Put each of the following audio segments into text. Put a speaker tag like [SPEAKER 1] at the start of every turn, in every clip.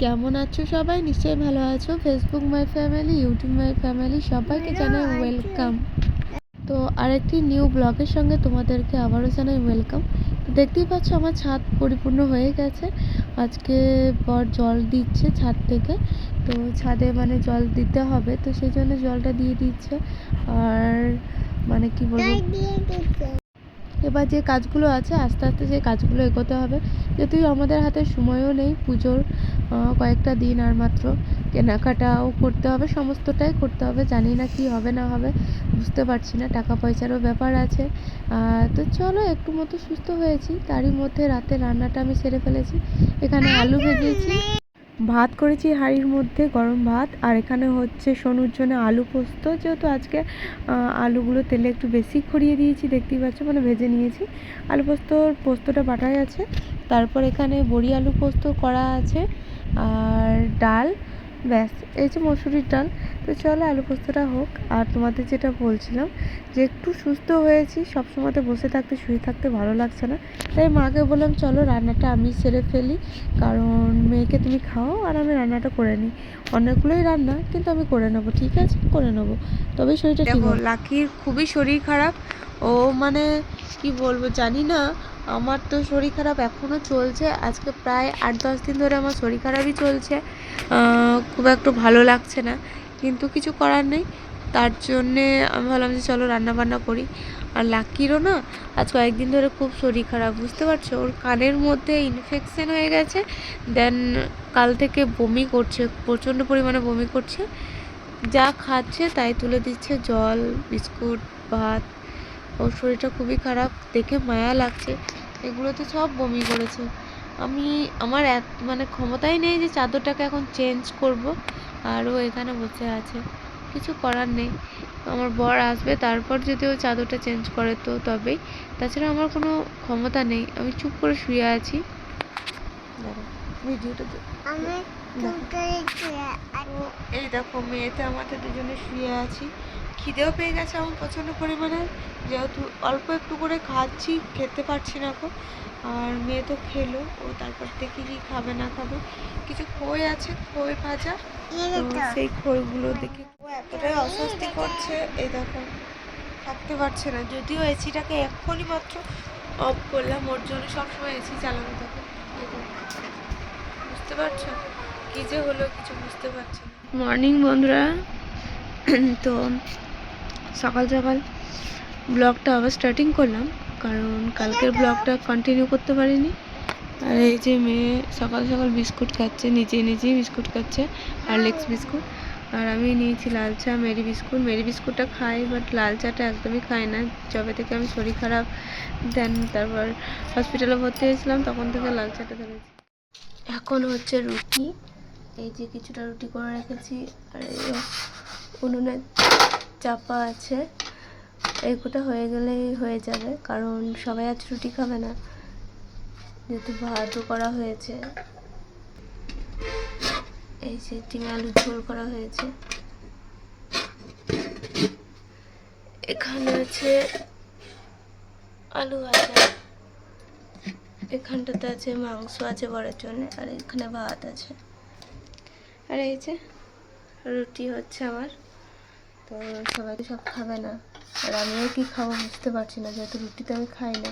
[SPEAKER 1] কেমন আছো সবাই? নিশ্চয়ই ভালো আছো। Facebook my family YouTube my family সবাইকে জানাই ওয়েলকাম তো আরেকটি নিউ ব্লগের সঙ্গে তোমাদেরকে আবারও জানাই ওয়েলকাম তো দেখতেই পাচ্ছ আমার ছাদ পরিপূর্ণ হয়ে গেছে। আজকে বর জল দিচ্ছে ছাদ থেকে। তো ছাদে মানে জল দিতে হবে। তো সেই জন্য জলটা দিয়ে দিচ্ছে। আর মানে কি বলব? এবার যে কাজগুলো আছে, আস্তে আস্তে যে কাজগুলো এগোতে হবে। যদিও আমাদের হাতে সময়ও নেই পুজোর কয়েকটা দিন আর মাত্র কেনাকাটাও করতে হবে, সমস্তটাই করতে হবে। জানি না কি হবে না হবে, বুঝতে পারছি না টাকা পয়সারও ব্যাপার আছে। তো চলো একটু মতো সুস্থ হয়েছি। তারই মধ্যে রাতে রান্নাটা আমি সেরে ফেলেছি। এখানে আলু ভেজেছি। ভাত করেছি হাঁড়ির মধ্যে, গরম ভাত। আর এখানে হচ্ছে সোনুর জন্য আলু পোস্ত। যেহেতু আজকে আলুগুলো তেলে একটু বেশি খড়িয়ে দিয়েছি, দেখতেই পাচ্ছ মানে ভেজে নিয়েছি। আলু পোস্তর, পোস্তটা বাটাই আছে। তারপর এখানে বড়ি আলু পোস্ত করা আছে। আর ডাল, ব্যাস, এই যে মসুরির ডাল। তো চলো আলু পোস্তটা হোক। আর তোমাদের যেটা বলছিলাম যে একটু সুস্থ হয়েছি সবসময়তে বসে থাকতে শুয়ে থাকতে ভালো লাগছে না। তাই মাকে বললাম চলো রান্নাটা আমি সেরে ফেলি। কারণ মেয়েকে তুমি খাও আর আমি রান্নাটা করে নিই। অনেকগুলোই রান্না কিন্তু আমি করে নেব ঠিক আছে? করে নেব। তবে শরীরটা ঠিক
[SPEAKER 2] লাকির খুবই শরীর খারাপ। ও মানে কি বলব জানি না। আমার তো শরীর খারাপ এখনও চলছে। আজকে প্রায় আট দশ দিন ধরে আমার শরীর খারাপই চলছে। খুব একটু ভালো লাগছে না। কিন্তু কিছু করার নেই। তার জন্যে আমি ভাবলাম যে চলো রান্না বান্না করি। আর লাকিরও না আজ কয়েকদিন ধরে খুব শরীর খারাপ, বুঝতে পারছ? ওর কানের মধ্যে ইনফেকশন হয়ে গেছে দেন কাল থেকে বমি করছে, প্রচণ্ড পরিমাণে বমি করছে। যা খাচ্ছে তাই তুলে দিচ্ছে, জল, বিস্কুট, ভাত। ওর শরীরটা খুবই খারাপ, দেখে মায়া লাগছে। এগুলোতে সব বমি করেছে। আমি আমার এত মানে ক্ষমতাই নেই যে চাদরটাকে এখন চেঞ্জ করব। আর ও এখানে বসে আছে। কিছু করার নেই। আমার বর আসবে তারপর যদি ও চাদরটা চেঞ্জ করে তো তবেই। তাছাড়া আমার কোনো ক্ষমতা নেই। আমি চুপ করে শুয়ে আছি। এই দেখো মেয়েতে আমাদের দুজনে শুয়ে আছি। খিদেও পেয়ে গেছে আমার প্রচণ্ড পরিমাণে। যেহেতু অল্প একটু করে খাচ্ছি খেতে পারছি না এখন। আর মেয়ে তো খেলো ও তারপর দেখি কি খাবে না খাবে? কিছু খই আছে খই ভাজা। সেই খইগুলো দেখে ও এতটাই অস্বস্তি করছে এই দেখো থাকতে পারছে না। যদিও এসিটাকে এক্ষুনি মাত্র অফ করলাম ওর জন্য সবসময় এসি চালানো থাকে। বুঝতে পারছ? কি যে হলো কিছু বুঝতে পারছি না। মর্নিং বন্ধুরা। তো সকাল সকাল ব্লগটা আবার স্টার্টিং করলাম। কারণ কালকের ব্লগটা কন্টিনিউ করতে পারিনি। আর এই যে মেয়ে সকাল সকাল বিস্কুট খাচ্ছে নিজে নিজেই বিস্কুট খাচ্ছে হরলিক্স বিস্কুট। আর আমি নিয়েছি লাল চা, মেরি বিস্কুট। মেরি বিস্কুটটা খাই বাট লাল চাটা একদমই খাই না। যবে থেকে আমি শরীর খারাপ দেন তারপর হসপিটালে ভর্তি হয়েছিলাম, তখন থেকে লাল চাটা ধরেছি। এখন হচ্ছে রুটি। এই যে কিছুটা রুটি করে রেখেছি, আর এই যে উনুনে চাপা আছে। এই কটা হয়ে গেলেই হয়ে যাবে, কারণ সবাই আজ রুটি খাবে না। যেহেতু ভাতও করা হয়েছে। এই যে ডিম আলুর ঝোল করা হয়েছে। এখানে আছে আলু ভাজা। এখানটাতে আছে মাংস আছে বড়ের জন্য, আর এখানে ভাত আছে। আর এই যে রুটি হচ্ছে আমার। তো সবাই সব খাবে না। আর আমিও কি খাব বুঝতে পারছি না, যেহেতু রুটি তো আমি খাই না,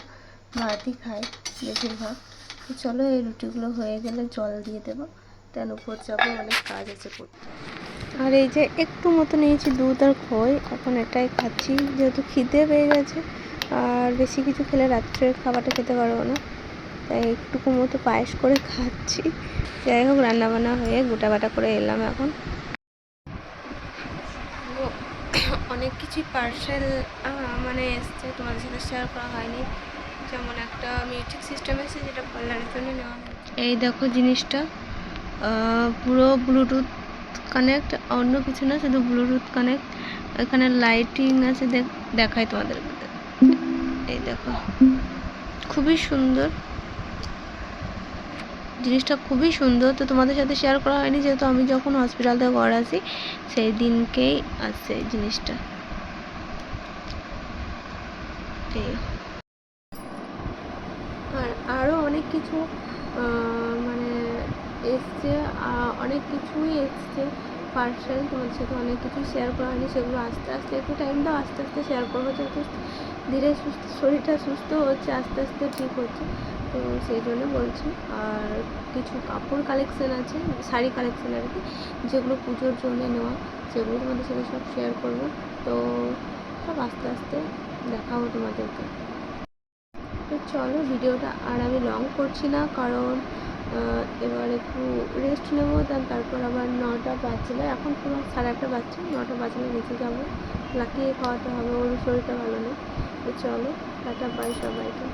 [SPEAKER 2] ভাতই খাই বেশিরভাগ। তো চলো এই রুটিগুলো হয়ে গেলে জল দিয়ে দেবো তেন উপর যাব, অনেক কাজ আছে আর এই যে একটু মতো নিয়েছি দুধ আর খই, এখন এটাই খাচ্ছি, যেহেতু খিদে পেয়ে গেছে, আর বেশি কিছু খেলে রাত্রে খাবারটা খেতে পারব না, তাই একটুকু মতো পায়েস করে খাচ্ছি। যাই হোক, রান্নাবান্না হয়ে গোটা বাটা করে এলাম এখন তো অনেক কিছুই পার্সেল মানে এসছে, তোমাদের সাথে শেয়ার করা হয়নি। যেমন একটা মিউজিক সিস্টেম এসেছে, যেটা পার্লারের জন্য নেওয়া এই দেখো জিনিসটা পুরো ব্লুটুথ কানেক্ট অন্য কিছু না, শুধু ব্লুটুথ কানেক্ট এখানে লাইটিং আছে, দেখ- দেখাই তোমাদের। এই দেখো, খুবই সুন্দর। জিনিসটা খুবই সুন্দর। তো তোমাদের সাথে শেয়ার করা হয়নি, যেহেতু আমি যখন হসপিটাল থেকে ঘর আসি সেই দিনকেই আসছে জিনিসটা। আর আরও অনেক কিছু মানে এসছে অনেক কিছুই এসছে পার্সেল তোমাদের সাথে অনেক কিছু শেয়ার করা হয়নি, সেগুলো আস্তে আস্তে, একটু টাইম দাও, আস্তে আস্তে শেয়ার করব যেহেতু ধীরে সুস্থ, শরীরটা সুস্থ হচ্ছে, আস্তে আস্তে ঠিক হচ্ছে। তো সেই জন্য বলছি। আর কিছু কাপড় কালেকশান আছে, শাড়ি কালেকশান আর কি, যেগুলো পুজোর জন্য নেওয়া, সেগুলো তোমাদের সাথে সব শেয়ার করব। তো সব আস্তে আস্তে দেখাবো তোমাদেরকে। তো চলো ভিডিওটা আর আমি লং করছি না, কারণ এবার একটু রেস্ট নেব তারপর আবার নটা বাজলে এখন পুরো সাড়ে আটটা বাজছে, নটা বাজলে নিচে যাব। লাকিয়ে খাওয়াতে হবে, ওর শরীরটা ভালো নেই। তো চলো, টাটা বাই সবাইকে।